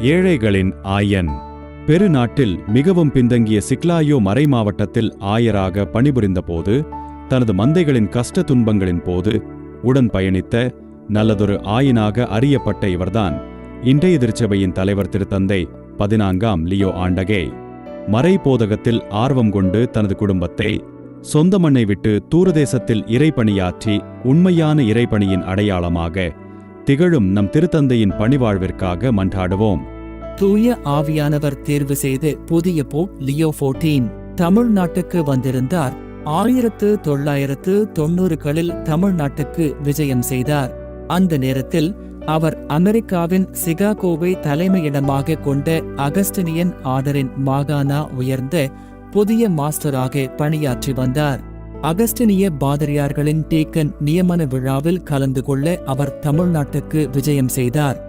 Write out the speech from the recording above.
ஏழைகளின் ஆயன். பெருநாட்டில் மிகவும் பின்தங்கிய சிக்லாயோ மறை மாவட்டத்தில் ஆயராக பணிபுரிந்தபோது தனது மந்தைகளின் கஷ்ட துன்பங்களின் போது உடன் பயணித்த நல்லதொரு ஆயனாக அறியப்பட்ட இவர்தான். இன்றைய திருச்சபையின் தலைவர் திருத்தந்தை பதினான்காம் லியோ ஆண்டகே. மறை போதகத்தில் ஆர்வம் கொண்டு தனது குடும்பத்தை சொந்த மண்ணை விட்டு தூரதேசத்தில் இறைப்பணியாற்றி உண்மையான இறைபணியின் அடையாளமாக திகழும் நம் திருத்தந்தையின் பணிவாழ்விற்காக மன்றாடுவோம். தூய ஆவியானவர் தேர்வு செய்து புதிய போப் லியோ போர்டீன் தமிழ்நாட்டுக்கு வந்திருந்தார். ஆயிரத்து தொள்ளாயிரத்து தொண்ணூறுகளில் தமிழ்நாட்டுக்கு விஜயம் செய்தார். அந்த நேரத்தில் அவர் அமெரிக்காவின் சிகாகோவை தலைமையிடமாக கொண்ட அகஸ்டினியன் ஆர்டரின் மாகாணா உயர்ந்த புதிய மாஸ்டராக பணியாற்றி வந்தார். அகஸ்டினிய பாதிரியார்களின் டேக்கன் நியமன விழாவில் கலந்து கொள்ள அவர் தமிழ்நாட்டுக்கு விஜயம் செய்தார்.